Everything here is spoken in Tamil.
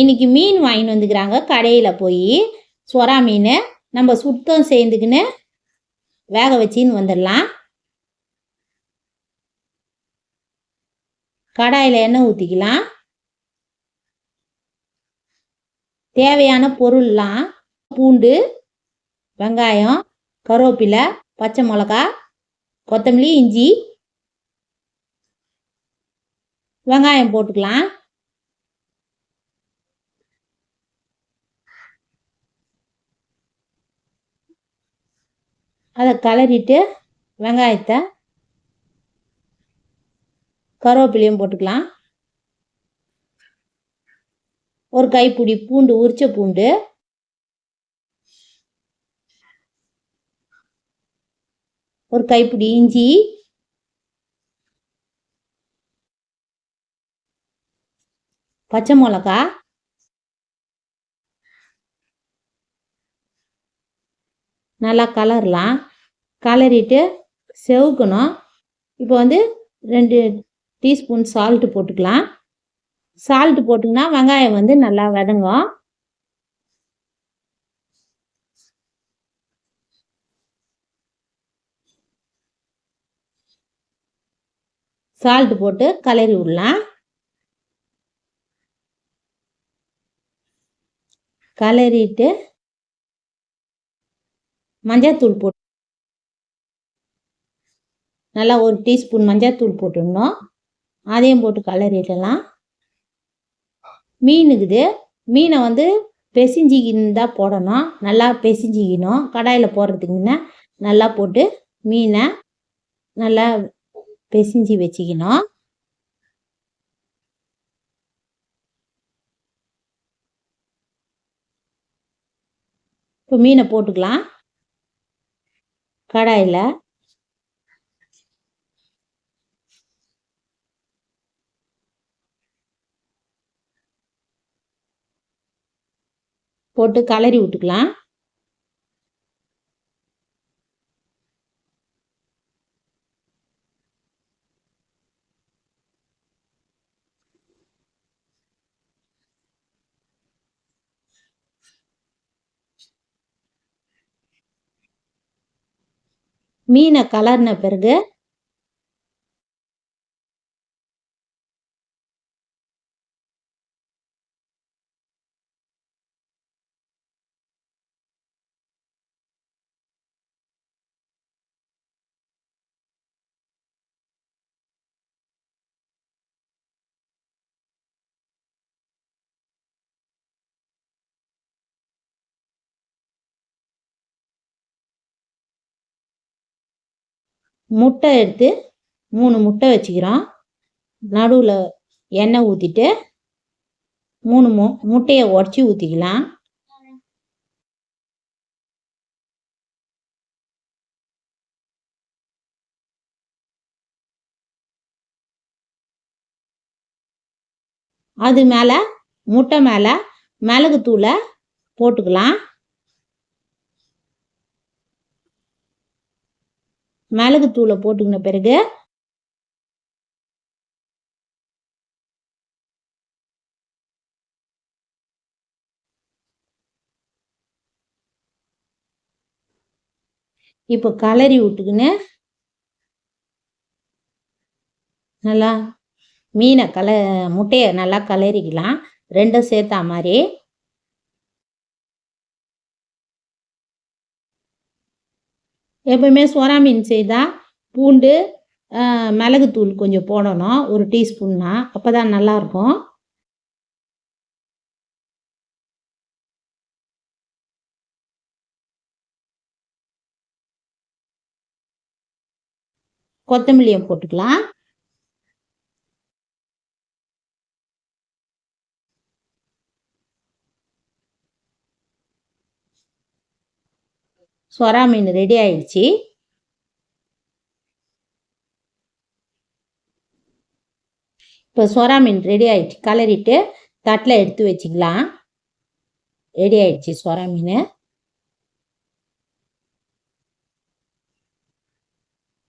இன்னைக்கு மீன் வாங்கின்னு வந்துக்கிறாங்க. கடையில் போய் சொரா மீன் நம்ம சுத்தம் சேர்ந்துக்கின்னு வேக வச்சின்னு வந்துடலாம். கடாயில் எண்ணெய் ஊற்றிக்கலாம் தேவையான பொருள்லாம் பூண்டு வெங்காயம் கருவேப்பிலை பச்சை மிளகா கொத்தமல்லி இஞ்சி வெங்காயம் போட்டுக்கலாம். அதை கலரிட்டு வெங்காயத்தை கருவேப்பிலையும் போட்டுக்கலாம். ஒரு கைப்பிடி பூண்டு உரிச்ச பூண்டு. ஒரு கைப்பிடி இஞ்சி. பச்சை மிளகா. நல்லா கலரலாம். கலரிட்டு செவுக்கணும். இப்போ வந்து ரெண்டு டீஸ்பூன் சால்ட்டு போட்டுக்கலாம். சால்ட்டு போட்டிங்கன்னா வெங்காயம் வந்து நல்லா வதங்கும். சால்ட்டு போட்டு கலரி விடலாம். கலரிட்டு மஞ்சள்தூள் போட்டு நல்லா ஒரு டீஸ்பூன் மஞ்சள்தூள் போட்டுடணும். அதையும் போட்டு கலரிடலாம் மீன் இருக்குது. மீனை வந்து பெசிஞ்சிக்கின்னு தான் போடணும். நல்லா பெசிஞ்சிக்கணும் கடாயில் போடுறதுக்கு முன்ன நல்லா போட்டு மீனை நல்லா பெசிஞ்சு வச்சுக்கணும் இப்போ மீனை போட்டுக்கலாம். கடாயில் போட்டு கலரி விட்டுக்கலாம். மீனை கலர்ன பிறகு முட்டை எடுத்து மூணு முட்டை வச்சுக்கிறோம். நடுவில் எண்ணெய் ஊற்றிட்டு மூணு மு முட்டையை உடச்சி ஊற்றிக்கலாம் அது மேலே முட்டை மேலே மிளகுத்தூளை போட்டுக்கலாம். மிளகு தூளை போட்டுக்கின பிறகு இப்போ கலரி விட்டுக்கின்னு நல்லா மீனை கல முட்டையை நல்லா கலரிக்கலாம். ரெண்டும் சேர்த்தா மாதிரி எப்பவுமே சோரா மீன் செய்தால் பூண்டு மிளகுத்தூள் கொஞ்சம் போடணும் ஒரு டீஸ்பூன்னா. அப்போ தான் நல்லாயிருக்கும். கொத்தமல்லியை போட்டுக்கலாம். சொரா மீன் ரெடி ஆயிடுச்சு. இப்போ சொரா மீன் ரெடி ஆயிடுச்சு. கலரிட்டு தட்டில் எடுத்து வச்சுக்கலாம். ரெடி ஆயிடுச்சு சொரா மீன்.